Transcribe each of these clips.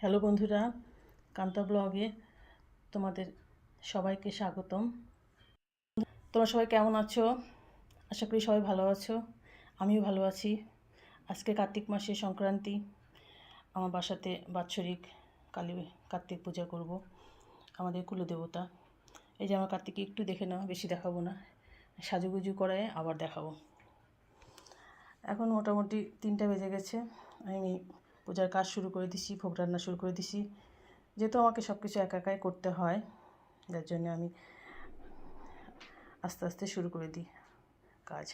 Hello বন্ধুরা, কান্তা ব্লগে তোমাদের সবাইকে স্বাগতম। তোমরা সবাই কেমন আছো? আশা করি সবাই ভালো আছো, আমিও ভালো আছি। আজকে কার্তিক মাসে সংক্রান্তি, আমার বাসাতে বাৎসরিক কালী কার্তিক পূজা করব, আমাদের কুলদেবতা। এই যে আমার কার্তিককে একটু দেখে নাও, বেশি দেখাবো না। সাজুগুজু করে আবার দেখাবো। এখন মোটামুটি তিনটা বেজে গেছে, আমি পূজার কাজ শুরু করে দিছি, ভোগ রান্না শুরু করে দিছি। যেহেতু আমাকে সব কিছু একা একাই করতে হয়, যার জন্য আমি আস্তে আস্তে শুরু করে দিই কাজ।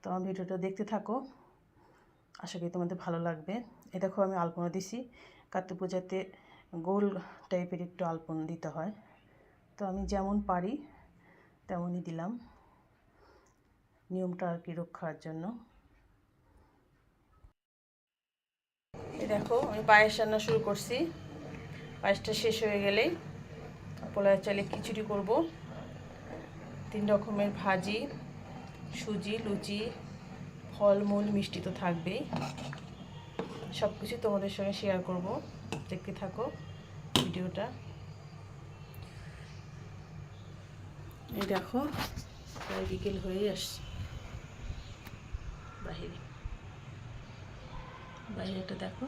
তো আমার ভিডিওটা দেখতে থাকো, আশা করি তোমাদের ভালো লাগবে। এ দেখো আমি আলপনা দিছি, কার্তিক পূজাতে গোল টাইপের একটু আলপনা দিতে হয়। তো আমি যেমন পারি তেমনই দিলাম, নিয়মটা আর কি রক্ষার জন্য এই দেখো, আমি পায়েস রান্না শুরু করছি। পায়েসটা শেষ হয়ে গেলেই পোলার চালে খিচুড়ি করব। তিন রকমের ভাজি, সুজি, লুচি, ফলমূল, মিষ্টি তো থাকবেই। সব কিছু তোমাদের সঙ্গে শেয়ার করব। দেখতে থাকো ভিডিওটা। এই দেখো প্রায় বিকেল হয়ে আসছে। বাহিরে। বাইরেটা দেখো।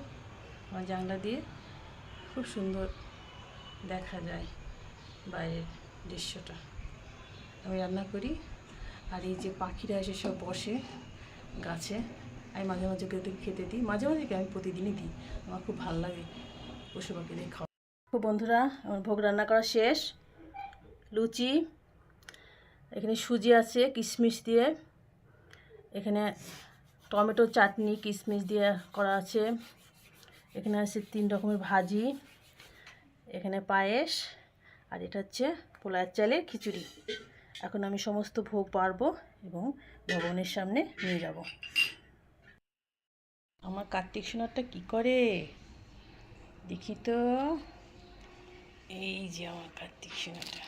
আমার জানলা দিয়ে খুব সুন্দর দেখা যায় বাইরের দৃশ্যটা। আমি রান্না করি, আর এই যে পাখিরা এসে সব বসে গাছে, আমি মাঝে মাঝে ওকে খেতে দিই। মাঝে মাঝে আমি প্রতিদিনই দিই, আমার খুব ভালো লাগে পশু পাখিদের খাওয়া। খুব বন্ধুরা, আমার ভোগ রান্না করা শেষ। লুচি, এখানে সুজি আছে, কিশমিশ দিয়ে। এখানে টমেটো, চাটনি কিশমিশ দিয়ে করা আছে। এখানে আছে তিন রকমের ভাজি, এখানে পায়েস, আর এটা হচ্ছে পোলার চালের খিচুড়ি। এখন আমি সমস্ত ভোগ পারব এবং ভবনের সামনে নিয়ে যাব। আমার কার্তিক সোনারটা কি করে? দেখি তো। এই যে আমার কার্তিক সোনাটা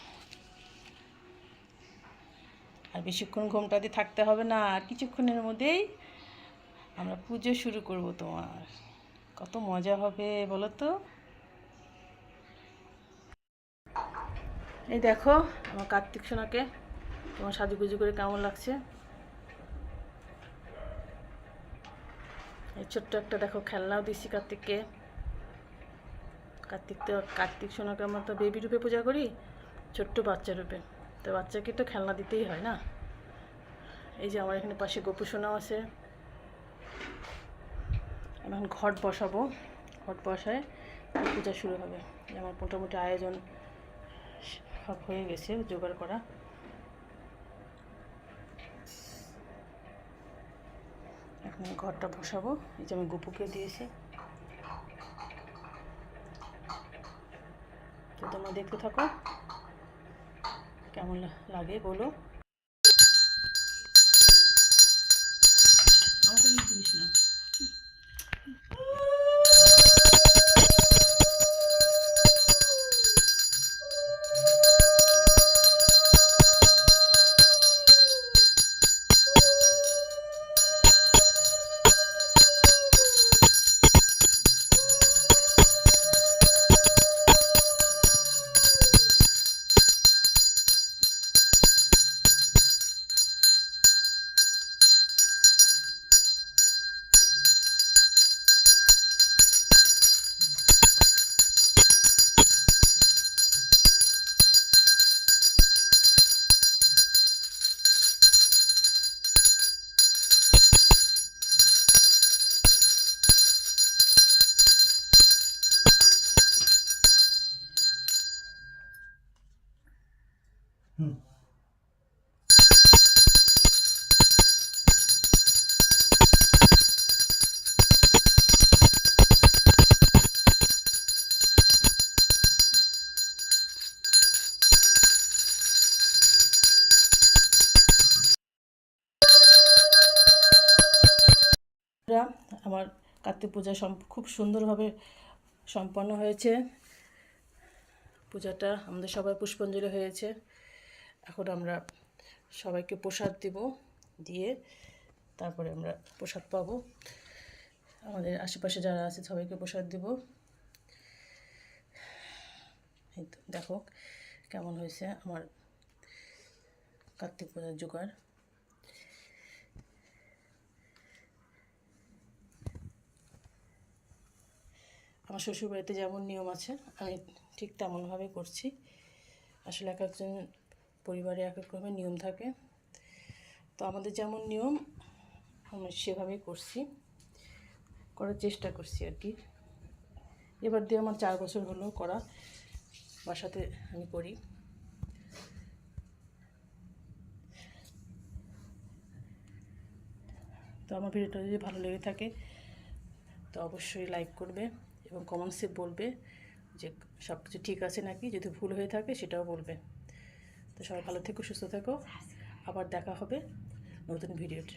আর বেশিক্ষণ ঘোমটাতে থাকতে হবে না, আর কিছুক্ষণের মধ্যেই আমরা পুজো শুরু করব তোমার। কত মজা হবে, বলো তো? এই দেখো, আমার কার্তিক সোনাকে তোমার সাজুগুজু করে কেমন লাগছে? এই ছোট্ট একটা দেখো খেলনাও দিচ্ছি কার্তিককে। কার্তিক তো, কার্তিক সোনাকে আমরা তো বেবি রূপে পূজা করি, ছোট্ট বাচ্চা রূপে। তো বাচ্চাকে তো খেলনা দিতেই হয় না? এই যে আমার এখানে পাশে গোপু সোনাও আছে। এখন ঘট বসাবো। ঘট বসায় পূজা শুরু হবে। আমার মোটামুটি আয়োজন সব হয়ে গেছে, জোগাড় করা। এখন ঘরটা বসাবো। এই যে আমি গোপুকে দিয়েছি। তো তোমরা দেখতে থাকো। কেমন লাগে বলো। আমাকে নিয়ে তুলিস না বন্ধুরা, আমার কার্তিক পূজা খুব সুন্দরভাবে সম্পন্ন হয়েছে। পূজাটা আমাদের সবাই পুষ্পাঞ্জলি হয়েছে। এখন আমরা সবাইকে প্রসাদ দিব দিয়ে তারপরে আমরা প্রসাদ পাবো। আমাদের আশেপাশে যারা আছে সবাইকে প্রসাদ দিব। এই তো, দেখো কেমন হয়েছে আমার কার্তিক পূজার জোগাড়। আমার শ্বশুরবাড়িতে যেমন নিয়ম আছে, আমি ঠিক তেমনভাবে করছি। আসলে এক একজন পরিবারে এক রকমের নিয়ম থাকে। তো আমাদের যেমন নিয়ম আমি সেভাবেই করছি, করার চেষ্টা করছি আর কি। এবার দিয়ে আমার চার বছর হলো করা, বাসাতে আমি করি তো আমার ভিডিওটা যদি ভালো লেগে থাকে, তো অবশ্যই লাইক করবে এবং কমেন্টসে বলবে যে সব কিছু ঠিক আছে নাকি? যদি ভুল হয়ে থাকে সেটাও বলবে। তো সবাই ভালো থেকো সুস্থ থেকো। আবার দেখা হবে নতুন ভিডিওতে।